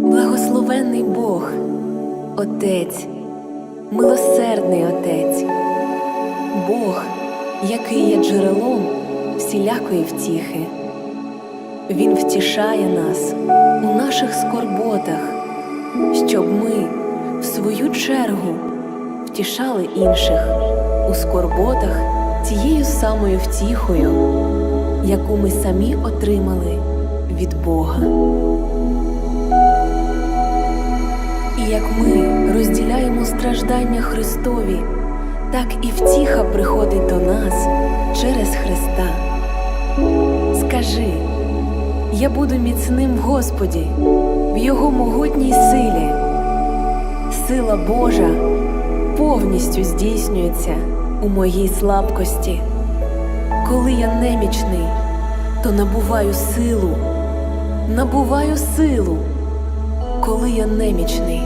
Милосердний Бог, Отець, милосердний Отець, Бог, який є джерелом всілякої втіхи. Він втішає нас у наших скорботах, щоб ми, в свою чергу, втішали інших у скорботах тією самою втіхою, яку ми самі отримали від Бога. Як ми розділяємо страждання Христові, так і втіха приходить до нас через Христа. Скажи, я буду міцним в Господі, в Його могутній силі. Сила Божа повністю здійснюється у моїй слабкості. Коли я немічний, то набуваю силу, набуваю силу. Коли я немічний,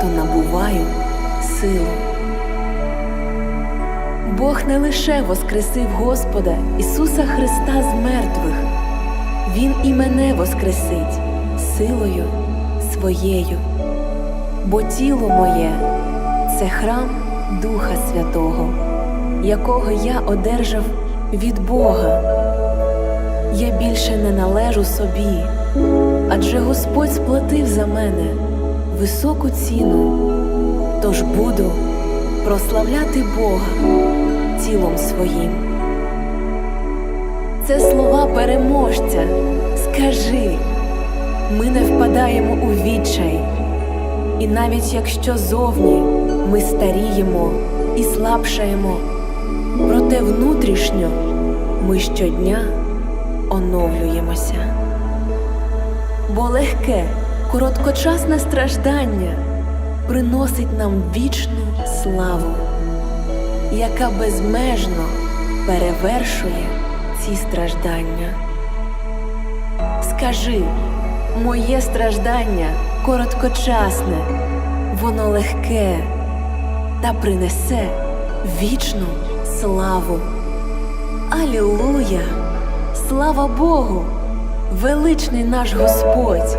то набуваю силу. Бог не лише воскресив Господа Ісуса Христа з мертвих, Він і мене воскресить силою своєю, бо тіло моє це храм Духа Святого, якого я одержав від Бога. Я більше не належу собі, адже Господь сплатив за мене високу ціну, тож буду прославляти Бога тілом своїм. Це слова переможця. Скажи, ми не впадаємо у відчай, і навіть якщо зовні ми старіємо і слабшаємо, проте внутрішньо ми щодня оновлюємося. Бо легке, короткочасне страждання приносить нам вічну славу, яка безмежно перевершує ці страждання. Скажи, моє страждання короткочасне, воно легке та принесе вічну славу. Алілуя! Слава Богу! Величний наш Господь!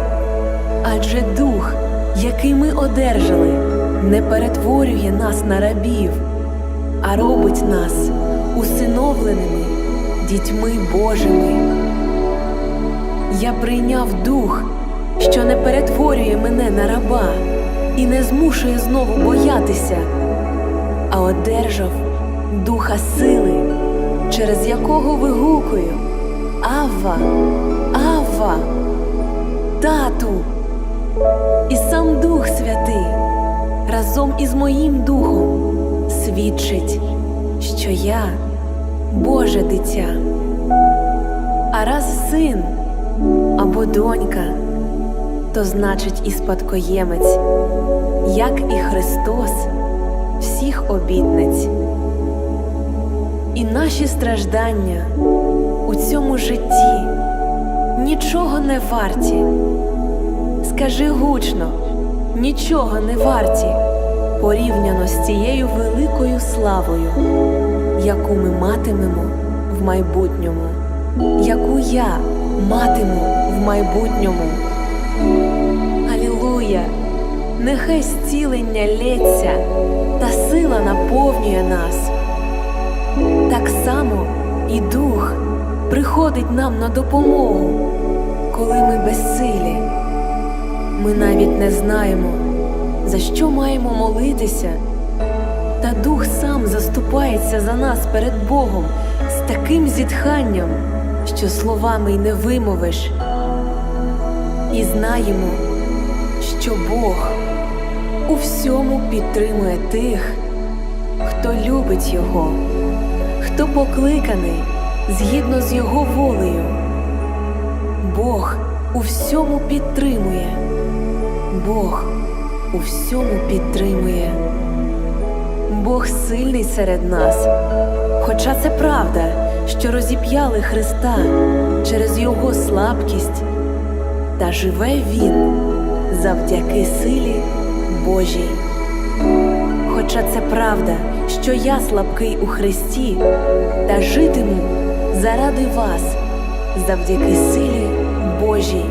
Адже дух, який ми одержали, не перетворює нас на рабів, а робить нас усиновленими дітьми Божими. Я прийняв дух, що не перетворює мене на раба і не змушує знову боятися, а одержав духа сили, через якого вигукую Авва, Авва, Тату. І сам Дух Святий разом із моїм духом свідчить, що я Боже дитя, а раз син або донька, то значить і спадкоємець, як і Христос всіх обітниць. І наші страждання у цьому житті нічого не варті. Скажи гучно, нічого не варті порівняно з цією великою славою, яку ми матимемо в майбутньому, яку я матиму в майбутньому. Алілуя! Нехай зцілення лється та сила наповнює нас. Так само і дух приходить нам на допомогу, коли ми безсилі. Ми навіть не знаємо, за що маємо молитися, та Дух сам заступається за нас перед Богом з таким зітханням, що словами й не вимовиш. І знаємо, що Бог у всьому підтримує тих, хто любить Його, хто покликаний згідно з Його волею. Бог у всьому підтримує. Бог у всьому підтримує. Бог сильний серед нас. Хоча це правда, що розіп'яли Христа через Його слабкість, та живе Він завдяки силі Божій. Хоча це правда, що я слабкий у Христі, та житиму заради вас завдяки силі Божій.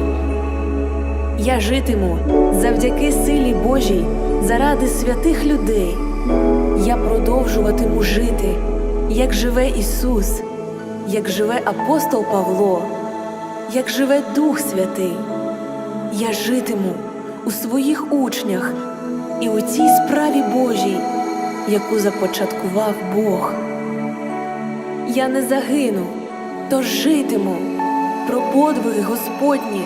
Я житиму завдяки силі Божій заради святих людей. Я продовжуватиму жити, як живе Ісус, як живе апостол Павло, як живе Дух Святий. Я житиму у своїх учнях і у цій справі Божій, яку започаткував Бог. Я не загину, тож житиму, про подвиги Господні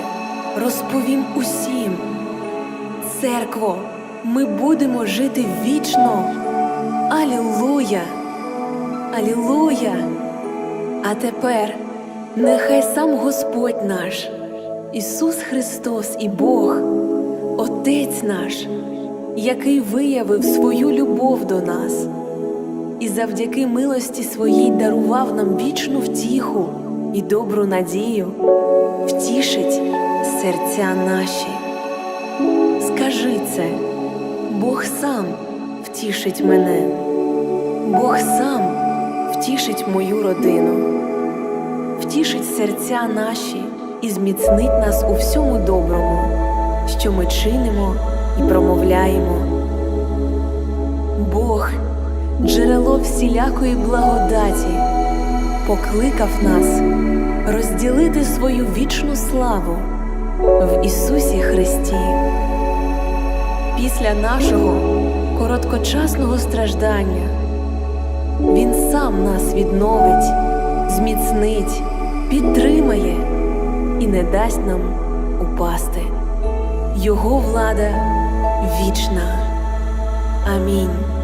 розповім усім. Церкво, ми будемо жити вічно. Алілуя! Алілуя! А тепер нехай сам Господь наш, Ісус Христос і Бог, Отець наш, який виявив свою любов до нас і завдяки милості своїй дарував нам вічну втіху і добру надію, втішить серця наші. Скажи це, Бог сам втішить мене, Бог сам втішить мою родину, втішить серця наші і зміцнить нас у всьому доброму, що ми чинимо і промовляємо. Бог, джерело всілякої благодаті, покликав нас розділити свою вічну славу в Ісусі Христі. Після нашого короткочасного страждання Він сам нас відновить, зміцнить, підтримає і не дасть нам упасти. Його влада вічна. Амінь.